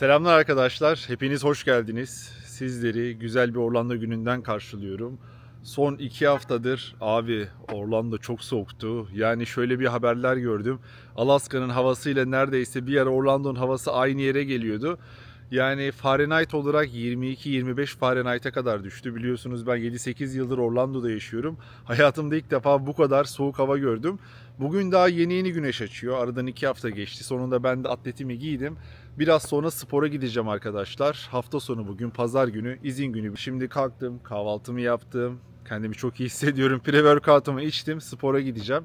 Selamlar arkadaşlar. Hepiniz hoş geldiniz. Sizleri güzel bir Orlando gününden karşılıyorum. Son iki haftadır abi Orlando çok soğuktu. Yani şöyle bir haberler gördüm. Alaska'nın havasıyla neredeyse bir ara Orlando'nun havası aynı yere geliyordu. Yani Fahrenheit olarak 22-25 Fahrenheit'e kadar düştü. Biliyorsunuz ben 7-8 yıldır Orlando'da yaşıyorum. Hayatımda ilk defa bu kadar soğuk hava gördüm. Bugün daha yeni yeni güneş açıyor. Aradan iki hafta geçti. Sonunda ben de atletimi giydim. Biraz sonra spora gideceğim arkadaşlar. Hafta sonu bugün pazar günü izin günü. Şimdi kalktım kahvaltımı yaptım. Kendimi çok iyi hissediyorum. Pre-workout'umu içtim. Spora gideceğim.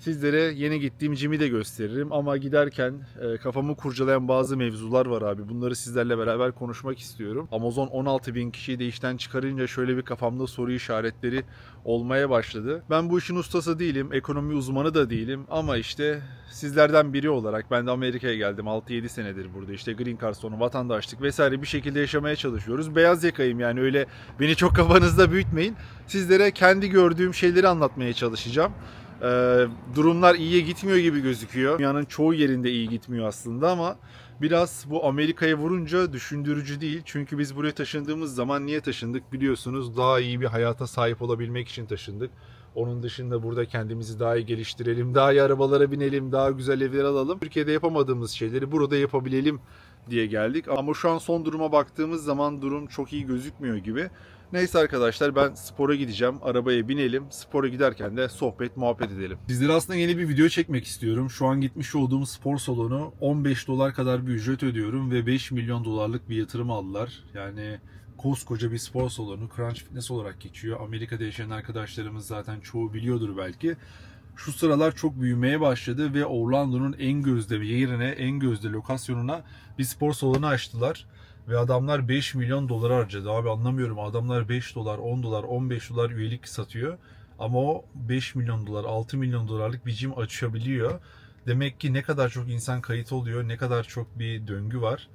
Sizlere yeni gittiğim jim'i de gösteririm ama giderken e, kafamı kurcalayan bazı mevzular var abi. Bunları sizlerle beraber konuşmak istiyorum. Amazon 16 bin kişiyi de işten çıkarınca şöyle bir kafamda soru işaretleri olmaya başladı. Ben bu işin ustası değilim, ekonomi uzmanı da değilim ama işte sizlerden biri olarak ben de Amerika'ya geldim. 6-7 senedir burada işte green card sonu vatandaşlık vesaire bir şekilde yaşamaya çalışıyoruz. Beyaz yakayım yani öyle beni çok kafanızda büyütmeyin. Sizlere kendi gördüğüm şeyleri anlatmaya çalışacağım. Ee, durumlar iyiye gitmiyor gibi gözüküyor. Dünyanın çoğu yerinde iyi gitmiyor aslında ama biraz bu Amerika'ya vurunca düşündürücü değil. Çünkü biz buraya taşındığımız zaman niye taşındık biliyorsunuz daha iyi bir hayata sahip olabilmek için taşındık. Onun dışında burada kendimizi daha iyi geliştirelim, daha iyi arabalara binelim, daha güzel evler alalım. Türkiye'de yapamadığımız şeyleri burada yapabilelim diye geldik. Ama şu an son duruma baktığımız zaman durum çok iyi gözükmüyor gibi. Neyse arkadaşlar ben spora gideceğim. Arabaya binelim. Spora giderken de sohbet muhabbet edelim. Sizlere aslında yeni bir video çekmek istiyorum. Şu an gitmiş olduğum spor salonu 15 dolar kadar bir ücret ödüyorum ve 5 milyon dolarlık bir yatırım aldılar. Yani koskoca bir spor salonu Crunch Fitness olarak geçiyor. Amerika'da yaşayan arkadaşlarımız zaten çoğu biliyordur belki. Şu sıralar çok büyümeye başladı ve Orlando'nun en gözde yerine, en gözde lokasyonuna bir spor salonu açtılar. Ve adamlar 5 milyon dolar harcadı. Abi anlamıyorum. Adamlar 5 dolar, 10 dolar, 15 dolar üyelik satıyor. Ama o 5 milyon dolar, 6 milyon dolarlık bir gym açabiliyor. Demek ki ne kadar çok insan kayıt oluyor, ne kadar çok bir döngü var.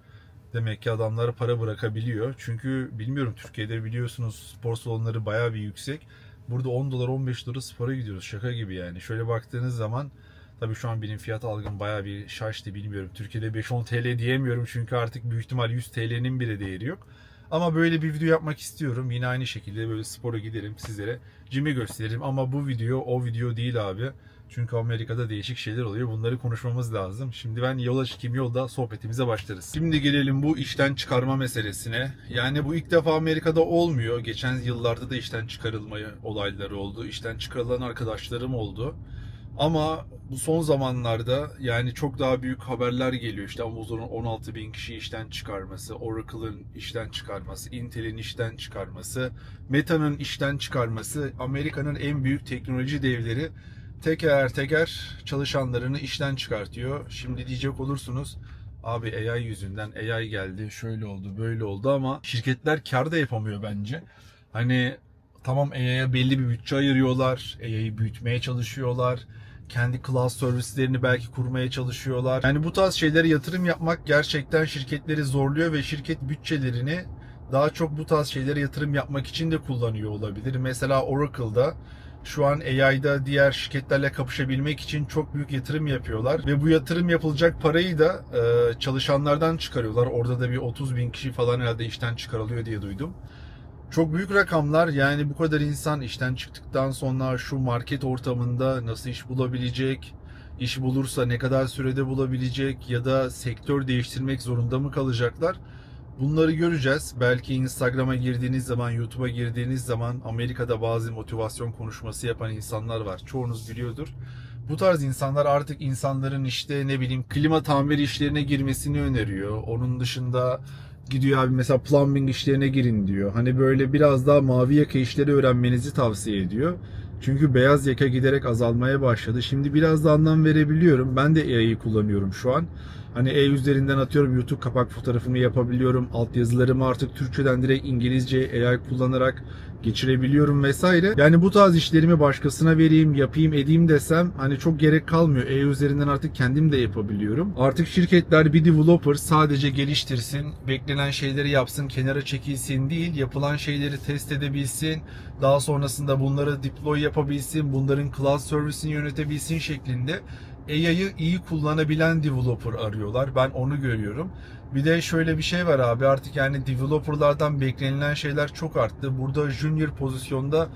Demek ki adamlar para bırakabiliyor. Çünkü bilmiyorum Türkiye'de biliyorsunuz spor salonları bayağı bir yüksek. Burada 10 dolar 15 dolar spora gidiyoruz. Şaka gibi yani. Şöyle baktığınız zaman Tabii şu an benim fiyat algım bayağı bir şaştı bilmiyorum. Türkiye'de 5-10 TL diyemiyorum çünkü artık büyük ihtimal 100 TL'nin bile değeri yok. Ama böyle bir video yapmak istiyorum. Yine aynı şekilde böyle spora giderim sizlere. Jim'i gösteririm ama bu video o video değil abi. Çünkü Amerika'da değişik şeyler oluyor. Bunları konuşmamız lazım. Şimdi ben yola çıkayım yolda sohbetimize başlarız. Şimdi gelelim bu işten çıkarma meselesine. Yani bu ilk defa Amerika'da olmuyor. Geçen yıllarda da işten çıkarılma olayları oldu. İşten çıkarılan arkadaşlarım oldu. Ama bu son zamanlarda yani çok daha büyük haberler geliyor. İşte Amazon'un 16 bin kişi işten çıkarması, Oracle'ın işten çıkarması, Intel'in işten çıkarması, Meta'nın işten çıkarması, Amerika'nın en büyük teknoloji devleri teker teker çalışanlarını işten çıkartıyor. Şimdi diyecek olursunuz abi AI yüzünden AI geldi, şöyle oldu, böyle oldu ama şirketler kar da yapamıyor bence. Hani tamam AI'ya belli bir bütçe ayırıyorlar, AI'yi büyütmeye çalışıyorlar kendi cloud servislerini belki kurmaya çalışıyorlar. Yani bu tarz şeylere yatırım yapmak gerçekten şirketleri zorluyor ve şirket bütçelerini daha çok bu tarz şeylere yatırım yapmak için de kullanıyor olabilir. Mesela Oracle'da şu an AI'da diğer şirketlerle kapışabilmek için çok büyük yatırım yapıyorlar ve bu yatırım yapılacak parayı da e, çalışanlardan çıkarıyorlar. Orada da bir 30 bin kişi falan herhalde işten çıkarılıyor diye duydum. Çok büyük rakamlar yani bu kadar insan işten çıktıktan sonra şu market ortamında nasıl iş bulabilecek, iş bulursa ne kadar sürede bulabilecek ya da sektör değiştirmek zorunda mı kalacaklar? Bunları göreceğiz. Belki Instagram'a girdiğiniz zaman, YouTube'a girdiğiniz zaman Amerika'da bazı motivasyon konuşması yapan insanlar var. Çoğunuz biliyordur. Bu tarz insanlar artık insanların işte ne bileyim klima tamir işlerine girmesini öneriyor. Onun dışında gidiyor abi mesela plumbing işlerine girin diyor. Hani böyle biraz daha mavi yaka işleri öğrenmenizi tavsiye ediyor. Çünkü beyaz yaka giderek azalmaya başladı. Şimdi biraz da anlam verebiliyorum. Ben de AI'yi kullanıyorum şu an. Hani E üzerinden atıyorum YouTube kapak fotoğrafımı yapabiliyorum. Altyazılarımı artık Türkçeden direkt İngilizce AI kullanarak geçirebiliyorum vesaire. Yani bu tarz işlerimi başkasına vereyim, yapayım, edeyim desem hani çok gerek kalmıyor. E üzerinden artık kendim de yapabiliyorum. Artık şirketler bir developer sadece geliştirsin, beklenen şeyleri yapsın, kenara çekilsin değil, yapılan şeyleri test edebilsin, daha sonrasında bunları deploy yapabilsin, bunların cloud servisini yönetebilsin şeklinde AI'yı iyi kullanabilen developer arıyorlar. Ben onu görüyorum. Bir de şöyle bir şey var abi artık yani developerlardan beklenilen şeyler çok arttı. Burada junior pozisyonda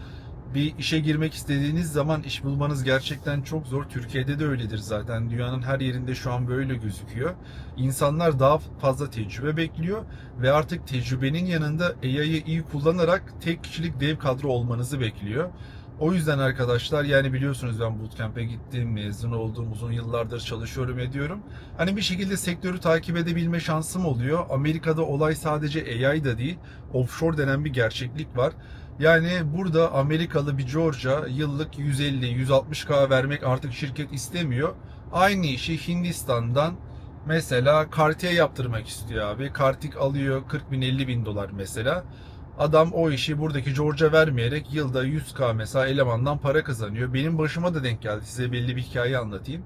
bir işe girmek istediğiniz zaman iş bulmanız gerçekten çok zor. Türkiye'de de öyledir zaten. Dünyanın her yerinde şu an böyle gözüküyor. İnsanlar daha fazla tecrübe bekliyor ve artık tecrübenin yanında AI'yı iyi kullanarak tek kişilik dev kadro olmanızı bekliyor. O yüzden arkadaşlar yani biliyorsunuz ben bootcamp'e gittim, mezun oldum, uzun yıllardır çalışıyorum ediyorum. Hani bir şekilde sektörü takip edebilme şansım oluyor. Amerika'da olay sadece AI da değil, offshore denen bir gerçeklik var. Yani burada Amerikalı bir Georgia yıllık 150-160k vermek artık şirket istemiyor. Aynı işi Hindistan'dan mesela kartiye yaptırmak istiyor abi. Kartik alıyor 40 bin 50 bin dolar mesela. Adam o işi buradaki George'a vermeyerek yılda 100k mesela elemandan para kazanıyor. Benim başıma da denk geldi. Size belli bir hikaye anlatayım.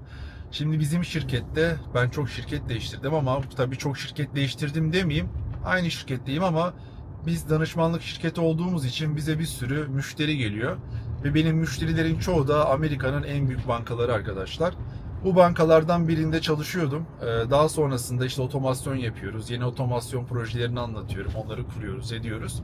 Şimdi bizim şirkette ben çok şirket değiştirdim ama tabii çok şirket değiştirdim demeyeyim. Aynı şirketteyim ama biz danışmanlık şirketi olduğumuz için bize bir sürü müşteri geliyor. Ve benim müşterilerin çoğu da Amerika'nın en büyük bankaları arkadaşlar. Bu bankalardan birinde çalışıyordum. Ee, Daha sonrasında işte otomasyon yapıyoruz. Yeni otomasyon projelerini anlatıyorum. Onları kuruyoruz, ediyoruz.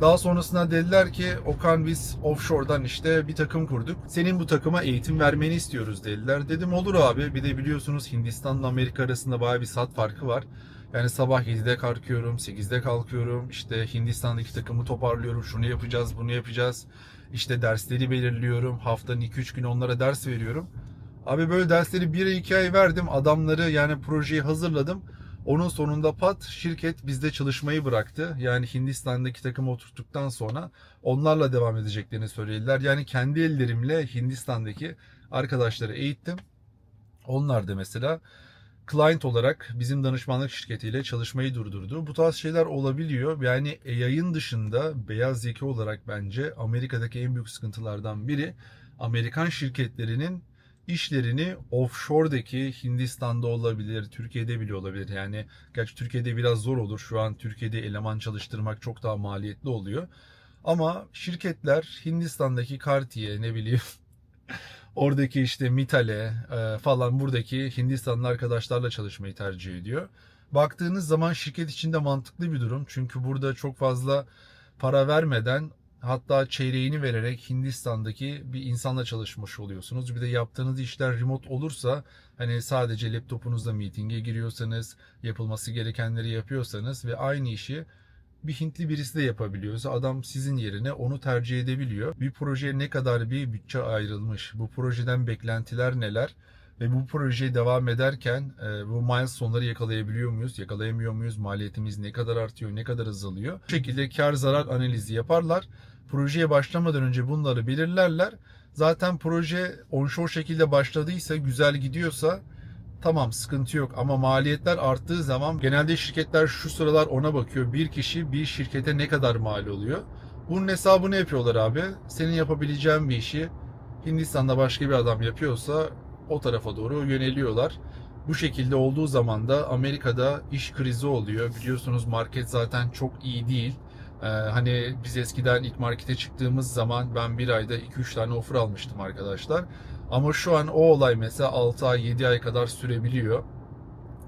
Daha sonrasında dediler ki Okan biz offshore'dan işte bir takım kurduk. Senin bu takıma eğitim vermeni istiyoruz dediler. Dedim olur abi. Bir de biliyorsunuz Hindistan'la Amerika arasında baya bir saat farkı var. Yani sabah 7'de kalkıyorum, 8'de kalkıyorum. İşte Hindistan'daki takımı toparlıyorum. Şunu yapacağız, bunu yapacağız. İşte dersleri belirliyorum. Haftanın 2-3 gün onlara ders veriyorum. Abi böyle dersleri 1 2 ay verdim. Adamları yani projeyi hazırladım. Onun sonunda pat şirket bizde çalışmayı bıraktı. Yani Hindistan'daki takımı oturttuktan sonra onlarla devam edeceklerini söylediler. Yani kendi ellerimle Hindistan'daki arkadaşları eğittim. Onlar da mesela client olarak bizim danışmanlık şirketiyle çalışmayı durdurdu. Bu tarz şeyler olabiliyor. Yani AI'ın dışında beyaz yaka olarak bence Amerika'daki en büyük sıkıntılardan biri Amerikan şirketlerinin işlerini offshore'daki Hindistan'da olabilir, Türkiye'de bile olabilir. Yani gerçi Türkiye'de biraz zor olur. Şu an Türkiye'de eleman çalıştırmak çok daha maliyetli oluyor. Ama şirketler Hindistan'daki Cartier ne bileyim oradaki işte Mitale e, falan buradaki Hindistanlı arkadaşlarla çalışmayı tercih ediyor. Baktığınız zaman şirket içinde mantıklı bir durum. Çünkü burada çok fazla para vermeden hatta çeyreğini vererek Hindistan'daki bir insanla çalışmış oluyorsunuz. Bir de yaptığınız işler remote olursa hani sadece laptopunuzda meeting'e giriyorsanız, yapılması gerekenleri yapıyorsanız ve aynı işi bir Hintli birisi de yapabiliyorsa adam sizin yerine onu tercih edebiliyor. Bir projeye ne kadar bir bütçe ayrılmış, bu projeden beklentiler neler ve bu projeye devam ederken e, bu milestone'ları yakalayabiliyor muyuz, yakalayamıyor muyuz, maliyetimiz ne kadar artıyor, ne kadar azalıyor. Bu şekilde kar zarar analizi yaparlar. Projeye başlamadan önce bunları belirlerler. Zaten proje onshore şekilde başladıysa, güzel gidiyorsa Tamam sıkıntı yok ama maliyetler arttığı zaman genelde şirketler şu sıralar ona bakıyor. Bir kişi bir şirkete ne kadar mal oluyor? Bunun hesabını yapıyorlar abi. Senin yapabileceğin bir işi Hindistan'da başka bir adam yapıyorsa o tarafa doğru yöneliyorlar. Bu şekilde olduğu zaman da Amerika'da iş krizi oluyor. Biliyorsunuz market zaten çok iyi değil. Ee, hani biz eskiden ilk markete çıktığımız zaman ben bir ayda 2-3 tane offer almıştım arkadaşlar. Ama şu an o olay mesela 6 ay 7 ay kadar sürebiliyor.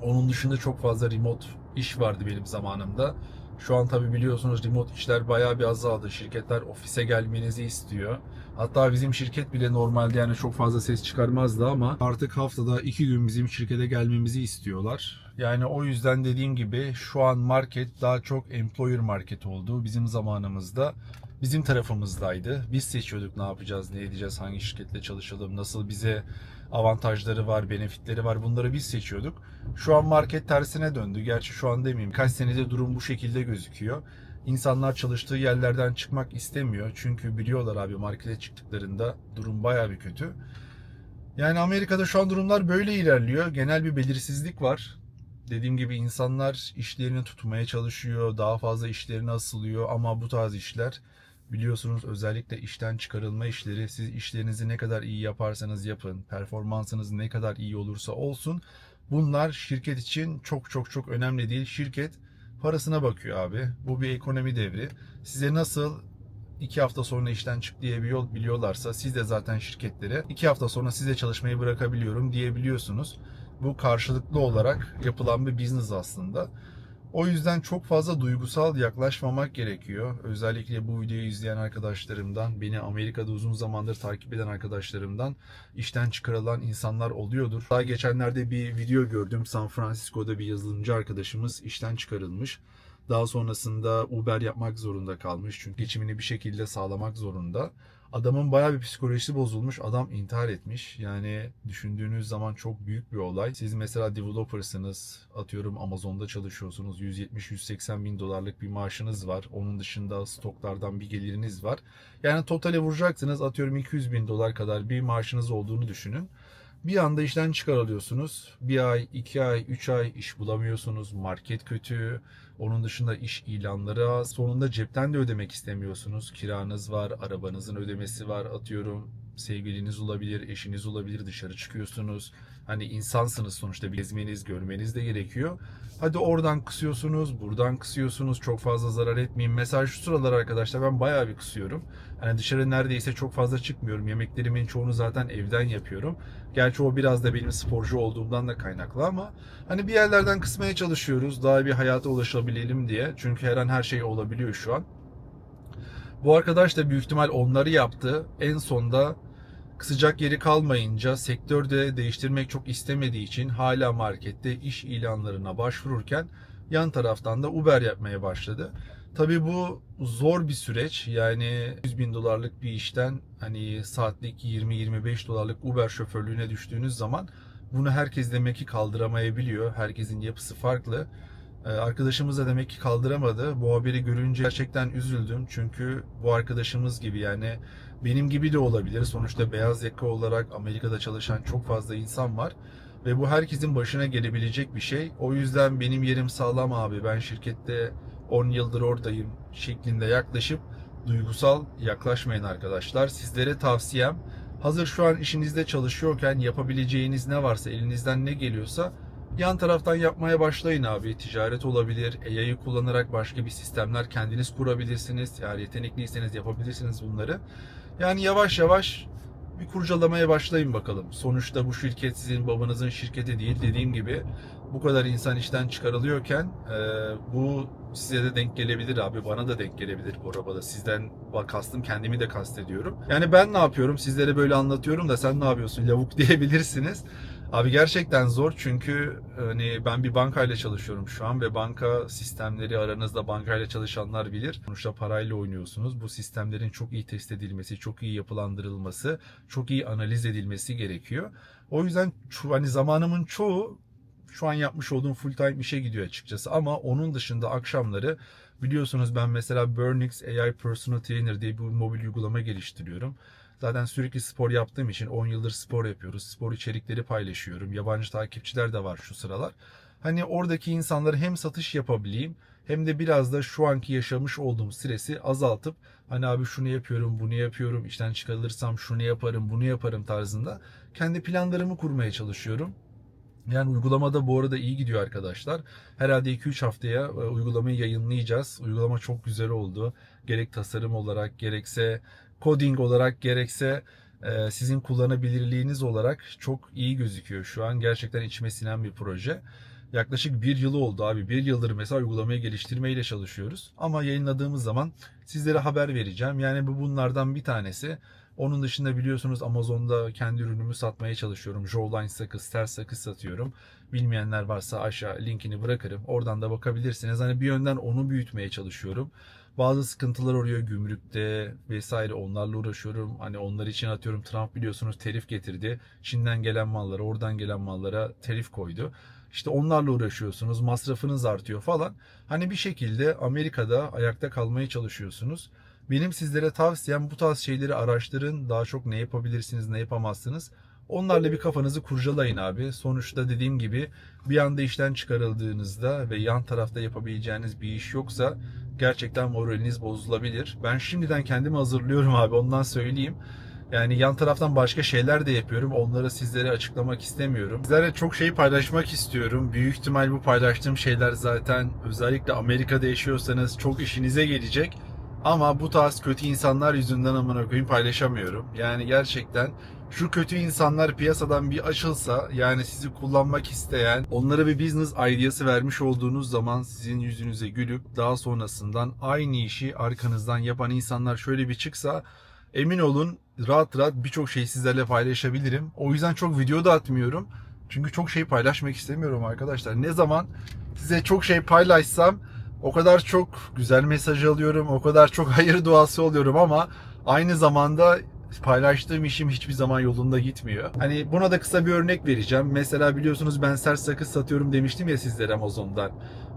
Onun dışında çok fazla remote iş vardı benim zamanımda. Şu an tabi biliyorsunuz remote işler bayağı bir azaldı. Şirketler ofise gelmenizi istiyor. Hatta bizim şirket bile normalde yani çok fazla ses çıkarmazdı ama artık haftada iki gün bizim şirkete gelmemizi istiyorlar. Yani o yüzden dediğim gibi şu an market daha çok employer market oldu. Bizim zamanımızda bizim tarafımızdaydı. Biz seçiyorduk ne yapacağız, ne edeceğiz, hangi şirketle çalışalım, nasıl bize avantajları var, benefitleri var bunları biz seçiyorduk. Şu an market tersine döndü. Gerçi şu an demeyeyim. Kaç senede durum bu şekilde gözüküyor. İnsanlar çalıştığı yerlerden çıkmak istemiyor. Çünkü biliyorlar abi markete çıktıklarında durum baya bir kötü. Yani Amerika'da şu an durumlar böyle ilerliyor. Genel bir belirsizlik var. Dediğim gibi insanlar işlerini tutmaya çalışıyor. Daha fazla işlerine asılıyor ama bu tarz işler biliyorsunuz özellikle işten çıkarılma işleri siz işlerinizi ne kadar iyi yaparsanız yapın, performansınız ne kadar iyi olursa olsun bunlar şirket için çok çok çok önemli değil. Şirket parasına bakıyor abi. Bu bir ekonomi devri. Size nasıl iki hafta sonra işten çık diye bir yol biliyorlarsa siz de zaten şirketlere iki hafta sonra size çalışmayı bırakabiliyorum diyebiliyorsunuz. Bu karşılıklı olarak yapılan bir business aslında. O yüzden çok fazla duygusal yaklaşmamak gerekiyor. Özellikle bu videoyu izleyen arkadaşlarımdan, beni Amerika'da uzun zamandır takip eden arkadaşlarımdan işten çıkarılan insanlar oluyordur. Daha geçenlerde bir video gördüm. San Francisco'da bir yazılımcı arkadaşımız işten çıkarılmış. Daha sonrasında Uber yapmak zorunda kalmış. Çünkü geçimini bir şekilde sağlamak zorunda. Adamın bayağı bir psikolojisi bozulmuş. Adam intihar etmiş. Yani düşündüğünüz zaman çok büyük bir olay. Siz mesela developer'sınız. Atıyorum Amazon'da çalışıyorsunuz. 170-180 bin dolarlık bir maaşınız var. Onun dışında stoklardan bir geliriniz var. Yani totale vuracaksınız. Atıyorum 200 bin dolar kadar bir maaşınız olduğunu düşünün. Bir anda işten çıkarılıyorsunuz. Bir ay, iki ay, üç ay iş bulamıyorsunuz. Market kötü. Onun dışında iş ilanları. Sonunda cepten de ödemek istemiyorsunuz. Kiranız var, arabanızın ödemesi var. Atıyorum sevgiliniz olabilir, eşiniz olabilir. Dışarı çıkıyorsunuz. Hani insansınız sonuçta bir gezmeniz, görmeniz de gerekiyor. Hadi oradan kısıyorsunuz, buradan kısıyorsunuz. Çok fazla zarar etmeyin. Mesela şu sıralar arkadaşlar ben bayağı bir kısıyorum. Hani dışarı neredeyse çok fazla çıkmıyorum. Yemeklerimin çoğunu zaten evden yapıyorum. Gerçi o biraz da benim sporcu olduğumdan da kaynaklı ama hani bir yerlerden kısmaya çalışıyoruz. Daha bir hayata ulaşabilelim diye. Çünkü her an her şey olabiliyor şu an. Bu arkadaş da büyük ihtimal onları yaptı. En sonda kısacak yeri kalmayınca sektörde değiştirmek çok istemediği için hala markette iş ilanlarına başvururken yan taraftan da Uber yapmaya başladı. Tabii bu zor bir süreç. Yani 100 bin dolarlık bir işten hani saatlik 20-25 dolarlık Uber şoförlüğüne düştüğünüz zaman bunu herkes demek ki kaldıramayabiliyor. Herkesin yapısı farklı. Ee, Arkadaşımız da demek ki kaldıramadı. Bu haberi görünce gerçekten üzüldüm. Çünkü bu arkadaşımız gibi yani benim gibi de olabilir. Sonuçta beyaz yaka olarak Amerika'da çalışan çok fazla insan var. Ve bu herkesin başına gelebilecek bir şey. O yüzden benim yerim sağlam abi. Ben şirkette 10 yıldır oradayım şeklinde yaklaşıp duygusal yaklaşmayın arkadaşlar. Sizlere tavsiyem hazır şu an işinizde çalışıyorken yapabileceğiniz ne varsa elinizden ne geliyorsa yan taraftan yapmaya başlayın abi. Ticaret olabilir. AI'yı kullanarak başka bir sistemler kendiniz kurabilirsiniz. Eğer yetenekliyseniz yapabilirsiniz bunları. Yani yavaş yavaş bir kurcalamaya başlayın bakalım. Sonuçta bu şirket sizin babanızın şirketi değil. Dediğim gibi bu kadar insan işten çıkarılıyorken e, bu size de denk gelebilir abi. Bana da denk gelebilir bu arabada. Sizden bak kastım kendimi de kastediyorum. Yani ben ne yapıyorum? Sizlere böyle anlatıyorum da sen ne yapıyorsun lavuk diyebilirsiniz. Abi gerçekten zor çünkü hani ben bir bankayla çalışıyorum şu an ve banka sistemleri aranızda bankayla çalışanlar bilir. Sonuçta parayla oynuyorsunuz. Bu sistemlerin çok iyi test edilmesi, çok iyi yapılandırılması, çok iyi analiz edilmesi gerekiyor. O yüzden hani zamanımın çoğu şu an yapmış olduğum full time işe gidiyor açıkçası ama onun dışında akşamları biliyorsunuz ben mesela Burnix AI Personal Trainer diye bir mobil uygulama geliştiriyorum. Zaten sürekli spor yaptığım için 10 yıldır spor yapıyoruz. Spor içerikleri paylaşıyorum. Yabancı takipçiler de var şu sıralar. Hani oradaki insanlara hem satış yapabileyim hem de biraz da şu anki yaşamış olduğum stresi azaltıp hani abi şunu yapıyorum, bunu yapıyorum, işten çıkarılırsam şunu yaparım, bunu yaparım tarzında kendi planlarımı kurmaya çalışıyorum. Yani uygulamada bu arada iyi gidiyor arkadaşlar. Herhalde 2-3 haftaya e, uygulamayı yayınlayacağız. Uygulama çok güzel oldu. Gerek tasarım olarak gerekse coding olarak gerekse e, sizin kullanabilirliğiniz olarak çok iyi gözüküyor şu an. Gerçekten içime sinen bir proje. Yaklaşık bir yılı oldu abi. Bir yıldır mesela uygulamayı geliştirmeyle çalışıyoruz. Ama yayınladığımız zaman sizlere haber vereceğim. Yani bu bunlardan bir tanesi. Onun dışında biliyorsunuz Amazon'da kendi ürünümü satmaya çalışıyorum. Jawline sakız, ters sakız satıyorum. Bilmeyenler varsa aşağı linkini bırakırım. Oradan da bakabilirsiniz. Hani bir yönden onu büyütmeye çalışıyorum. Bazı sıkıntılar oluyor gümrükte vesaire onlarla uğraşıyorum. Hani onlar için atıyorum Trump biliyorsunuz terif getirdi. Çin'den gelen mallara, oradan gelen mallara terif koydu. İşte onlarla uğraşıyorsunuz, masrafınız artıyor falan. Hani bir şekilde Amerika'da ayakta kalmaya çalışıyorsunuz. Benim sizlere tavsiyem bu tarz şeyleri araştırın. Daha çok ne yapabilirsiniz, ne yapamazsınız. Onlarla bir kafanızı kurcalayın abi. Sonuçta dediğim gibi bir anda işten çıkarıldığınızda ve yan tarafta yapabileceğiniz bir iş yoksa gerçekten moraliniz bozulabilir. Ben şimdiden kendimi hazırlıyorum abi ondan söyleyeyim. Yani yan taraftan başka şeyler de yapıyorum. Onları sizlere açıklamak istemiyorum. Sizlere çok şey paylaşmak istiyorum. Büyük ihtimal bu paylaştığım şeyler zaten özellikle Amerika'da yaşıyorsanız çok işinize gelecek. Ama bu tarz kötü insanlar yüzünden amına koyayım paylaşamıyorum. Yani gerçekten şu kötü insanlar piyasadan bir açılsa yani sizi kullanmak isteyen onlara bir business ideası vermiş olduğunuz zaman sizin yüzünüze gülüp daha sonrasından aynı işi arkanızdan yapan insanlar şöyle bir çıksa emin olun rahat rahat birçok şeyi sizlerle paylaşabilirim. O yüzden çok video da atmıyorum. Çünkü çok şey paylaşmak istemiyorum arkadaşlar. Ne zaman size çok şey paylaşsam o kadar çok güzel mesaj alıyorum, o kadar çok hayır duası oluyorum ama aynı zamanda paylaştığım işim hiçbir zaman yolunda gitmiyor. Hani buna da kısa bir örnek vereceğim. Mesela biliyorsunuz ben sert sakız satıyorum demiştim ya sizlere Amazon'dan.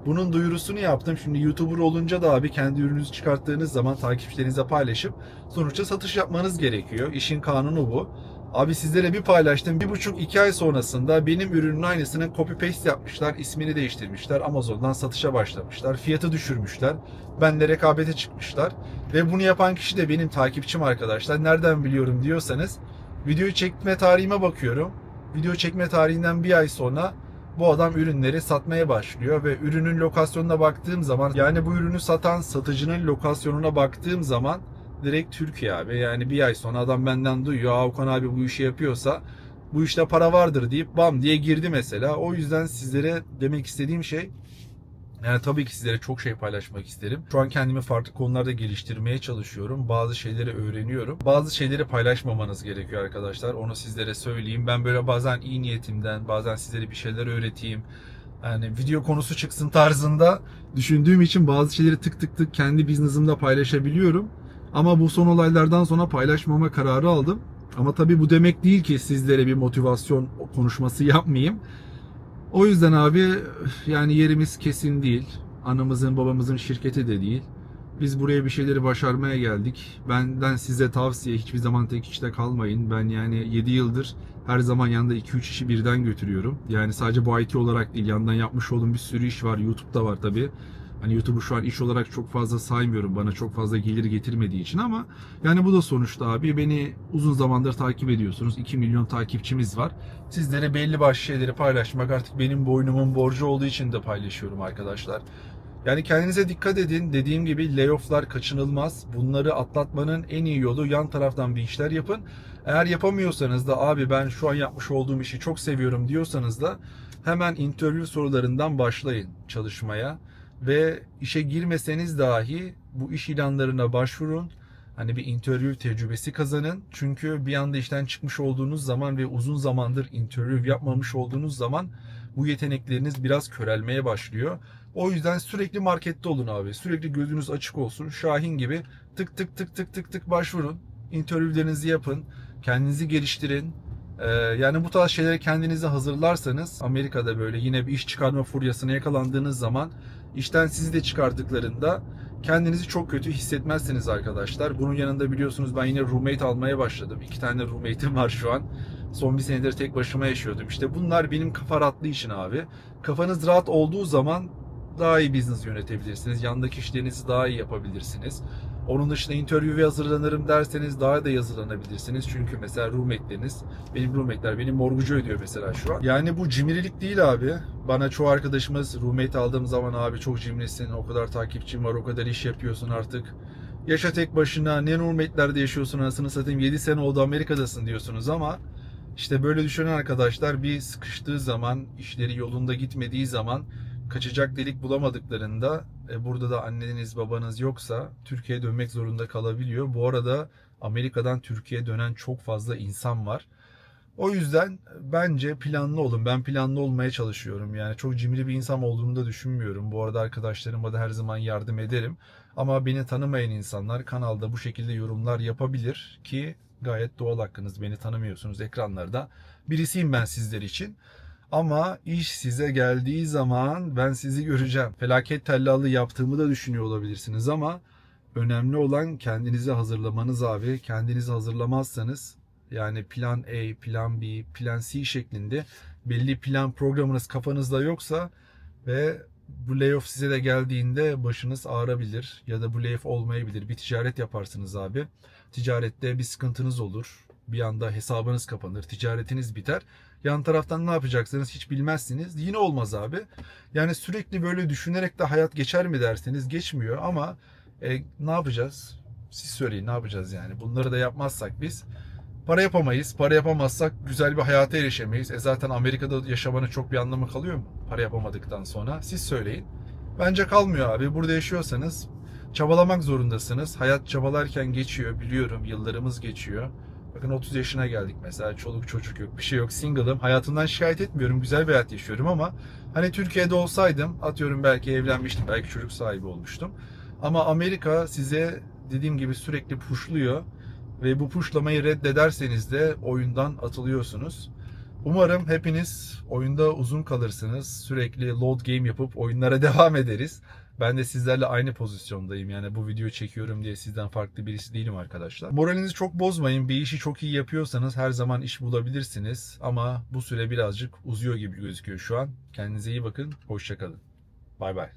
Bunun duyurusunu yaptım. Şimdi YouTuber olunca da abi kendi ürününüzü çıkarttığınız zaman takipçilerinize paylaşıp sonuçta satış yapmanız gerekiyor. İşin kanunu bu. Abi sizlere bir paylaştım. Bir buçuk iki ay sonrasında benim ürünün aynısını copy paste yapmışlar. ismini değiştirmişler. Amazon'dan satışa başlamışlar. Fiyatı düşürmüşler. Benle rekabete çıkmışlar. Ve bunu yapan kişi de benim takipçim arkadaşlar. Nereden biliyorum diyorsanız videoyu çekme tarihime bakıyorum. Video çekme tarihinden bir ay sonra bu adam ürünleri satmaya başlıyor ve ürünün lokasyonuna baktığım zaman yani bu ürünü satan satıcının lokasyonuna baktığım zaman direkt Türkiye abi. Yani bir ay sonra adam benden duyuyor. Aa, Okan abi bu işi yapıyorsa bu işte para vardır deyip bam diye girdi mesela. O yüzden sizlere demek istediğim şey yani tabii ki sizlere çok şey paylaşmak isterim. Şu an kendimi farklı konularda geliştirmeye çalışıyorum. Bazı şeyleri öğreniyorum. Bazı şeyleri paylaşmamanız gerekiyor arkadaşlar. Onu sizlere söyleyeyim. Ben böyle bazen iyi niyetimden, bazen sizlere bir şeyler öğreteyim. Yani video konusu çıksın tarzında düşündüğüm için bazı şeyleri tık tık tık kendi business'ımda paylaşabiliyorum. Ama bu son olaylardan sonra paylaşmama kararı aldım. Ama tabii bu demek değil ki sizlere bir motivasyon konuşması yapmayayım. O yüzden abi yani yerimiz kesin değil. Anamızın babamızın şirketi de değil. Biz buraya bir şeyleri başarmaya geldik. Benden size tavsiye hiçbir zaman tek işte kalmayın. Ben yani 7 yıldır her zaman yanında 2-3 işi birden götürüyorum. Yani sadece bu IT olarak değil yandan yapmış olduğum bir sürü iş var. YouTube'da var tabii. Hani YouTube'u şu an iş olarak çok fazla saymıyorum. Bana çok fazla gelir getirmediği için ama yani bu da sonuçta abi beni uzun zamandır takip ediyorsunuz. 2 milyon takipçimiz var. Sizlere belli başlı şeyleri paylaşmak artık benim boynumun borcu olduğu için de paylaşıyorum arkadaşlar. Yani kendinize dikkat edin. Dediğim gibi layofflar kaçınılmaz. Bunları atlatmanın en iyi yolu yan taraftan bir işler yapın. Eğer yapamıyorsanız da abi ben şu an yapmış olduğum işi çok seviyorum diyorsanız da hemen interview sorularından başlayın çalışmaya ve işe girmeseniz dahi bu iş ilanlarına başvurun. Hani bir interview tecrübesi kazanın. Çünkü bir anda işten çıkmış olduğunuz zaman ve uzun zamandır interview yapmamış olduğunuz zaman bu yetenekleriniz biraz körelmeye başlıyor. O yüzden sürekli markette olun abi. Sürekli gözünüz açık olsun. Şahin gibi tık tık tık tık tık tık başvurun. Interviewlerinizi yapın. Kendinizi geliştirin. Ee, yani bu tarz şeylere kendinizi hazırlarsanız Amerika'da böyle yine bir iş çıkarma furyasına yakalandığınız zaman işten sizi de çıkardıklarında kendinizi çok kötü hissetmezsiniz arkadaşlar. Bunun yanında biliyorsunuz ben yine roommate almaya başladım. İki tane roommate'im var şu an. Son bir senedir tek başıma yaşıyordum. İşte bunlar benim kafa rahatlığı için abi. Kafanız rahat olduğu zaman daha iyi business yönetebilirsiniz. Yandaki işlerinizi daha iyi yapabilirsiniz. Onun dışında interview'e hazırlanırım derseniz daha da hazırlanabilirsiniz. Çünkü mesela roommate'leriniz, benim roommate'ler benim morgucu ödüyor mesela şu an. Yani bu cimrilik değil abi. Bana çoğu arkadaşımız roommate aldığım zaman abi çok cimrisin, o kadar takipçin var, o kadar iş yapıyorsun artık. Yaşa tek başına, ne roommate'lerde yaşıyorsun anasını satayım 7 sene oldu Amerika'dasın diyorsunuz ama işte böyle düşünen arkadaşlar bir sıkıştığı zaman, işleri yolunda gitmediği zaman kaçacak delik bulamadıklarında burada da anneniz babanız yoksa Türkiye'ye dönmek zorunda kalabiliyor. Bu arada Amerika'dan Türkiye'ye dönen çok fazla insan var. O yüzden bence planlı olun. Ben planlı olmaya çalışıyorum. Yani çok cimri bir insan olduğumu da düşünmüyorum. Bu arada arkadaşlarıma da her zaman yardım ederim. Ama beni tanımayan insanlar kanalda bu şekilde yorumlar yapabilir ki gayet doğal hakkınız. Beni tanımıyorsunuz ekranlarda. Birisiyim ben sizler için. Ama iş size geldiği zaman ben sizi göreceğim. Felaket tellallığı yaptığımı da düşünüyor olabilirsiniz ama önemli olan kendinizi hazırlamanız abi. Kendinizi hazırlamazsanız yani plan A, plan B, plan C şeklinde belli plan programınız kafanızda yoksa ve bu layoff size de geldiğinde başınız ağrabilir ya da bu layoff olmayabilir. Bir ticaret yaparsınız abi. Ticarette bir sıkıntınız olur. Bir anda hesabınız kapanır, ticaretiniz biter. Yan taraftan ne yapacaksınız hiç bilmezsiniz. Yine olmaz abi. Yani sürekli böyle düşünerek de hayat geçer mi derseniz geçmiyor ama E, ne yapacağız? Siz söyleyin ne yapacağız yani? Bunları da yapmazsak biz para yapamayız. Para yapamazsak güzel bir hayata erişemeyiz. E zaten Amerika'da yaşamanın çok bir anlamı kalıyor mu? Para yapamadıktan sonra. Siz söyleyin. Bence kalmıyor abi. Burada yaşıyorsanız çabalamak zorundasınız. Hayat çabalarken geçiyor biliyorum. Yıllarımız geçiyor. Bakın 30 yaşına geldik mesela. Çoluk çocuk yok. Bir şey yok. Single'ım. Hayatımdan şikayet etmiyorum. Güzel bir hayat yaşıyorum ama hani Türkiye'de olsaydım atıyorum belki evlenmiştim. Belki çocuk sahibi olmuştum. Ama Amerika size dediğim gibi sürekli pushluyor ve bu pushlamayı reddederseniz de oyundan atılıyorsunuz. Umarım hepiniz oyunda uzun kalırsınız. Sürekli load game yapıp oyunlara devam ederiz. Ben de sizlerle aynı pozisyondayım. Yani bu videoyu çekiyorum diye sizden farklı birisi değilim arkadaşlar. Moralinizi çok bozmayın. Bir işi çok iyi yapıyorsanız her zaman iş bulabilirsiniz. Ama bu süre birazcık uzuyor gibi gözüküyor şu an. Kendinize iyi bakın. Hoşçakalın. Bay bay.